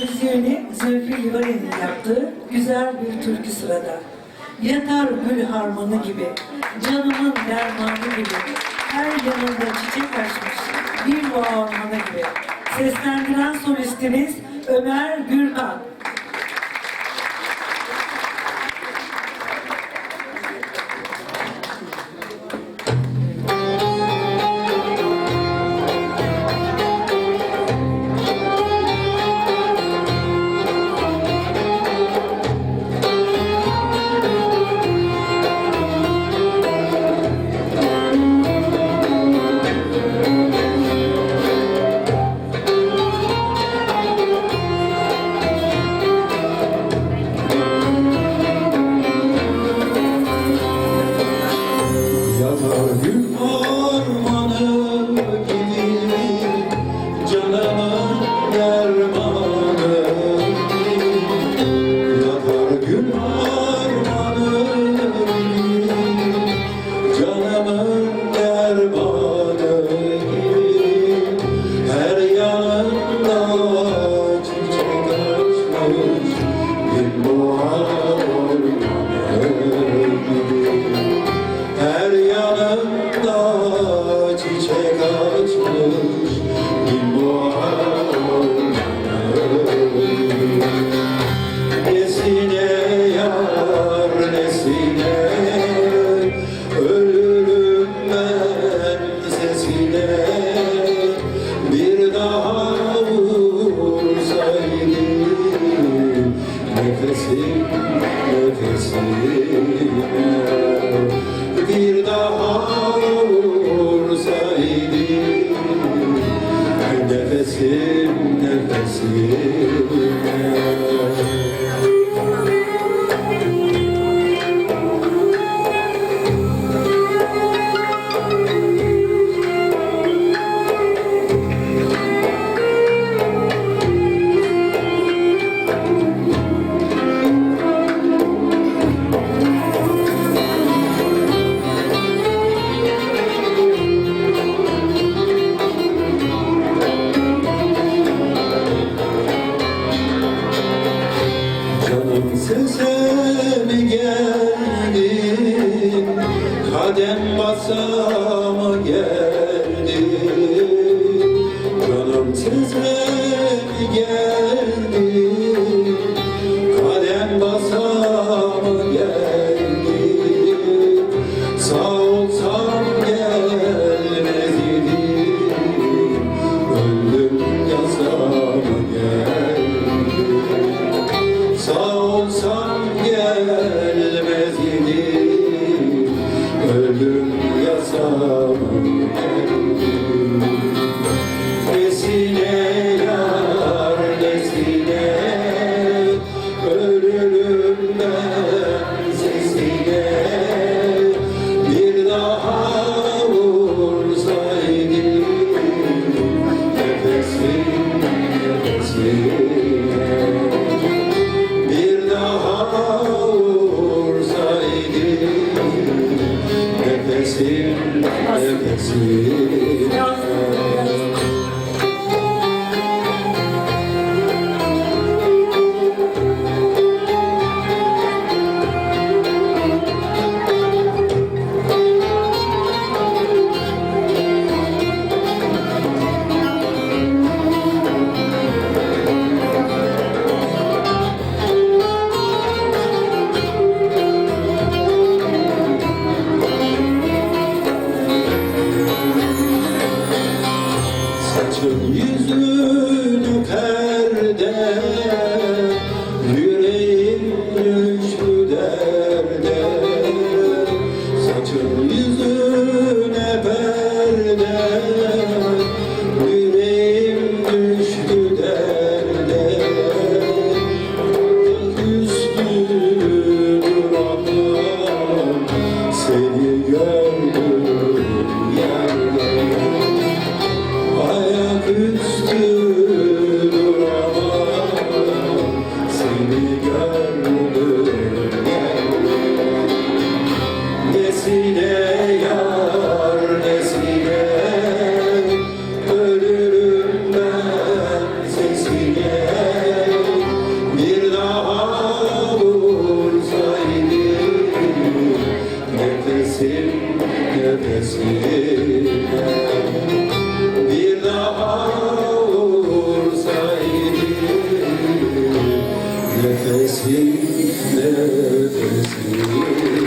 Müziğini Zülfü Livaneli'nin yaptığı güzel bir türkü sırada. Yatar gül harmanı gibi, canımın dermanı gibi, her yanında çiçek açmış bir boğa ormanı gibi. Seslendiren solistimiz Ömer Gürkan. Yatar gül Nefesim bir daha vursaydı nefesim nefesime mi Kadem basa mı sese mi geldin idim Ölüm yasamı nefesim nefesim nefesim Dios. Nefesim nefesime